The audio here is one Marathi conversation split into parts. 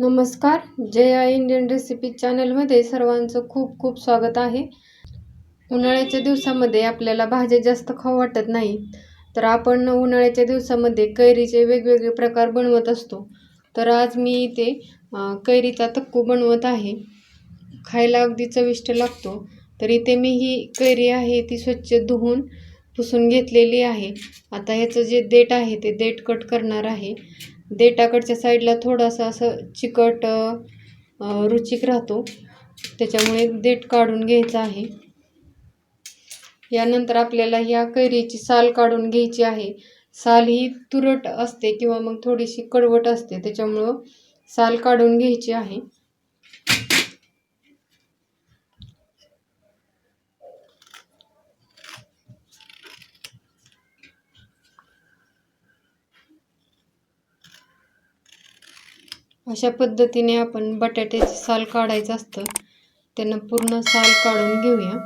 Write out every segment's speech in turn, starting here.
नमस्कार जया इंडियन रेसिपी चॅनलमध्ये सर्वांचं खूप खूप स्वागत आहे. उन्हाळ्याच्या दिवसामध्ये आपल्याला भाज्या जास्त खाऊ वाटत नाही. तर आपण उन्हाळ्याच्या दिवसामध्ये कैरीचे वेगवेगळे प्रकार बनवत असतो. तर आज मी इथे कैरीचा तक्कू बनवत आहे. खायला अगदी चविष्ट लागतो. तर इथे मी ही कैरी आहे ती स्वच्छ धुवून पुसून घेतलेली आहे. आता ह्याचं जे देठ आहे ते देठ कट करणार आहे. देठाकडच्या साईडला थोडासा असं चिकट रुचिक राहतो. त्याच्यामुळे देठ काढून घ्यायचं आहे. यानंतर आपल्याला ह्या कैरीची साल काढून घ्यायची आहे. साल ही तुरट असते किंवा मग थोडीशी कडवट असते. त्याच्यामुळं साल काढून घ्यायची आहे. अशा पद्धतीने आपण बटाट्याची साल काढायचं असतं. त्यांना पूर्ण साल काढून घेऊया.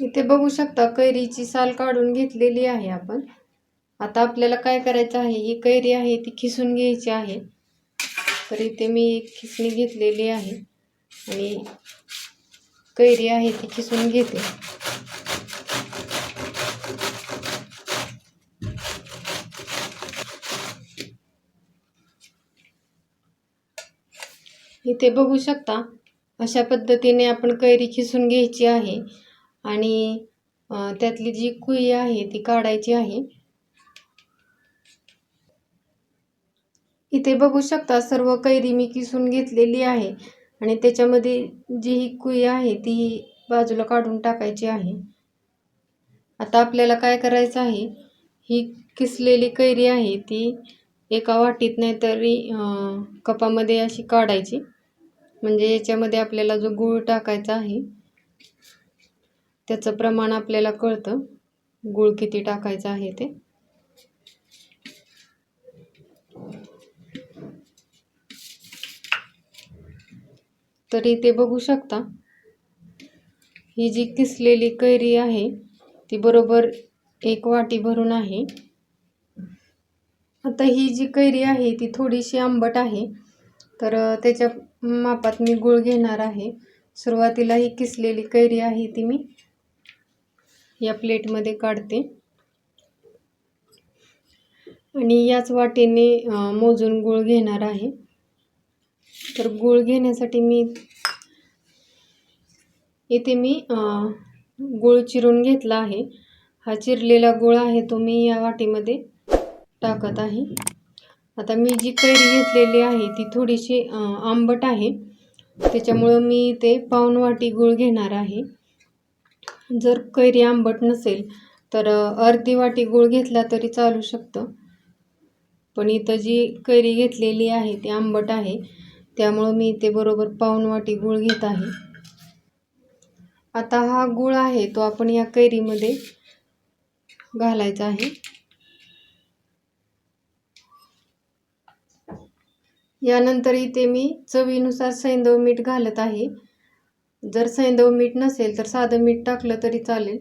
इथे बघू शकता कैरीची साल काढून घेतलेली आहे आपण. आता आपल्याला काय करायचं आहे? ही कैरी आहे ती खिसून घ्यायची आहे. तर इथे मी खिसणी घेतलेली आहे. आणि कैरी आहे ती खिसून घेते. इथे बघू शकता अशा पद्धतीने आपण कैरी खिसून घ्यायची आहे. आणि त्यातली जी कुई आहे ती काढायची आहे. इथे बघू शकता सर्व कैरी मी किसून घेतलेली आहे. आणि त्याच्यामध्ये जी ही कुई आहे ती बाजूला काढून टाकायची आहे. आता आपल्याला काय करायचं आहे ही किसलेली कैरी आहे ती एका वाटीत नाही तरी कपामध्ये अशी काढायची. म्हणजे याच्यामध्ये आपल्याला जो गूळ टाकायचा आहे त्याचं प्रमाण आपल्याला कळतं. गूळ किती टाकायचं आहे ते. तरी ते बघू शकता. ही जी किसलेली कैरी आहे ती बरोबर एक वाटी भरून आहे. आता ही जी कैरी आहे ती थोडीशी आंबट आहे. तर त्याच्या मापात मी गूळ घेणार आहे. सुरुवातीला ही किसलेली कैरी आहे ती मी या प्लेटमध्ये काढते. आणि याच वाटेने मोजून गूळ घेणार आहे. तर गूळ घेण्यासाठी मी इथे मी गूळ चिरून घेतला आहे. हा चिरलेला गूळ आहे तो मी या वाटीमध्ये टाकत आहे. आता मी जी कैरी घेतलेली आहे ती थोडीशी आंबट आहे. त्याच्यामुळं मी ते पाऊण वाटी गूळ घेणार आहे. जर कैरी आंबट नसेल तर अर्धी वाटी गूळ घेतला तरी चालू शकतं. पण इथं जी कैरी घेतलेली आहे ती आंबट आहे. त्यामुळं मी इथे बरोबर पाऊण वाटी गूळ घेत आहे. आता हा गूळ आहे तो आपण या कैरीमध्ये घालायचा आहे. यानंतर इथे मी चवीनुसार सैंधव मीठ घालत आहे. जर सैंधव मीठ नसेल तर साधं मीठ टाकलं तरी चालेल.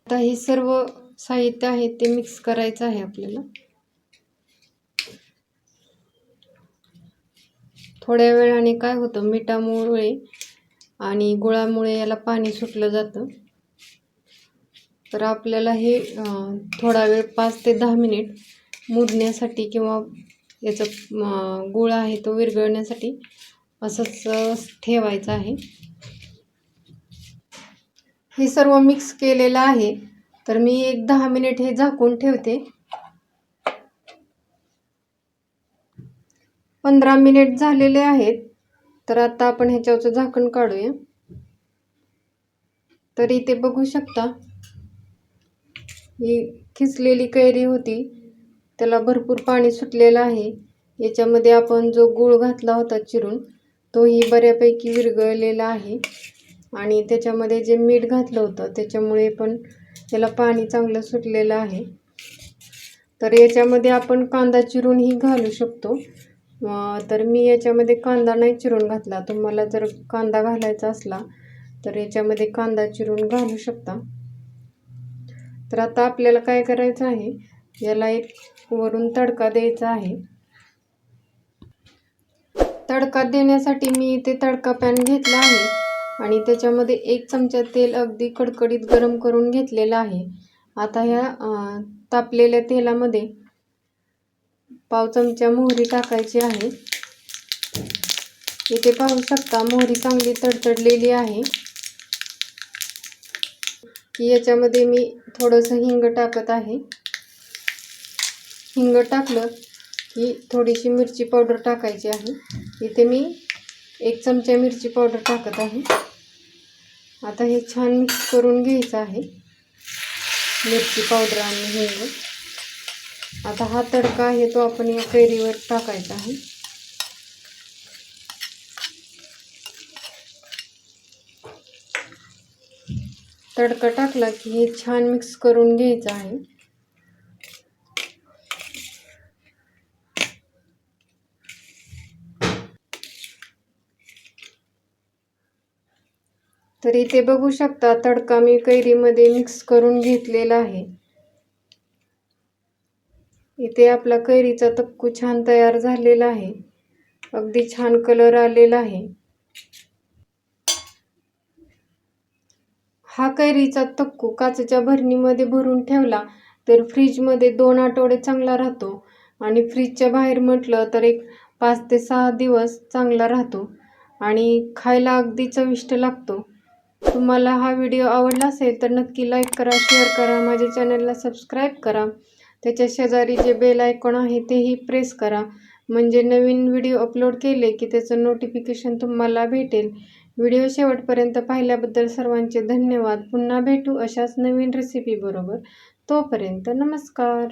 आता हे सर्व साहित्य आहे ते मिक्स करायचं आहे आपल्याला. थोड्या वेळाने काय होतं मिठामुळे आणि गुळामुळे याला पाणी सुटलं जातं. तर आपल्याला हे थोडा वेळ पाच ते दहा मिनिट मुरण्यासाठी किंवा याचं गुळ आहे तो विरघळण्यासाठी असंच ठेवायचं आहे. हे सर्व मिक्स केलेलं आहे. तर मी एक दहा मिनिट हे झाकून ठेवते. पंधरा मिनिट झालेले आहेत. तर आता आपण ह्याच्यावरचं झाकण काढूया. तर इथे बघू शकता ही खिचलेली कैरी होती. त्याला भरपूर पाणी सुटलेलं आहे. याच्यामध्ये आपण जो गूळ घातला होता चिरून तोही बऱ्यापैकी विरघळलेला आहे. आणि त्याच्यामध्ये जे मीठ घातलं होतं त्याच्यामुळे पण त्याला पाणी चांगलं सुटलेलं आहे. तर याच्यामध्ये आपण कांदा चिरूनही घालू शकतो. तर मी याच्यामध्ये कांदा नाही चिरून घातला. तुम्हाला जर कांदा घालायचा असला तर याच्यामध्ये कांदा चिरून घालू शकता. तर आता आपल्याला काय करायचं आहे याला एक वरून तडका द्यायचा आहे. तडका देण्यासाठी मी इथे तडका पॅन घेतला आहे आणि त्याच्यामध्ये एक चमचा तेल अगदी कडकडीत गरम करून घेतलेलं आहे. आता ह्या तापलेल्या तेलामध्ये पाव चमचा मोहरी टाकायची आहे. इथे पाहू शकता मोहरी चांगली तडतडलेली आहे. की याच्यामध्ये मी थोडंसं हिंग टाकत आहे. हिंग टाकलं की थोडीशी मिरची पावडर टाकायची आहे. इथे मी एक चमचा मिरची पावडर टाकत आहे. आता हे छान मिक्स करून घ्यायचं आहे. मिरची पावडर आणि हिंग. आता हा तडका आहे तो आपण या कैरीवर टाकायचा आहे. तडका टाकला की हे छान मिक्स करून घ्यायचं आहे. तर इथे बघू शकता तडका मी कैरीमध्ये मिक्स करून घेतलेला आहे. इथे आपला कैरीचा तक्कू छान तयार झालेला आहे. अगदी छान कलर आलेला आहे. हा कैरीचा तक्कू काचेच्या भरणीमध्ये भरून ठेवला तर फ्रीजमध्ये दोन आठवडे चांगला राहतो आणि फ्रीजच्या बाहेर म्हटलं तर एक पाच ते सहा दिवस चांगला राहतो आणि खायला अगदी चविष्ट लागतो. तुम्हाला हा व्हिडिओ आवडला असेल तर नक्की लाईक करा शेअर करा माझ्या चॅनलला सबस्क्राईब करा. त्याच्या शेजारी जे बेल आयकॉन आहे तेही प्रेस करा. म्हणजे नवीन व्हिडिओ अपलोड केले की त्याचं नोटिफिकेशन तुम्हाला भेटेल. व्हिडिओ शेवटपर्यंत पाहिल्याबद्दल सर्वांचे धन्यवाद. पुन्हा भेटू अशाच नवीन रेसिपीबरोबर तोपर्यंत नमस्कार.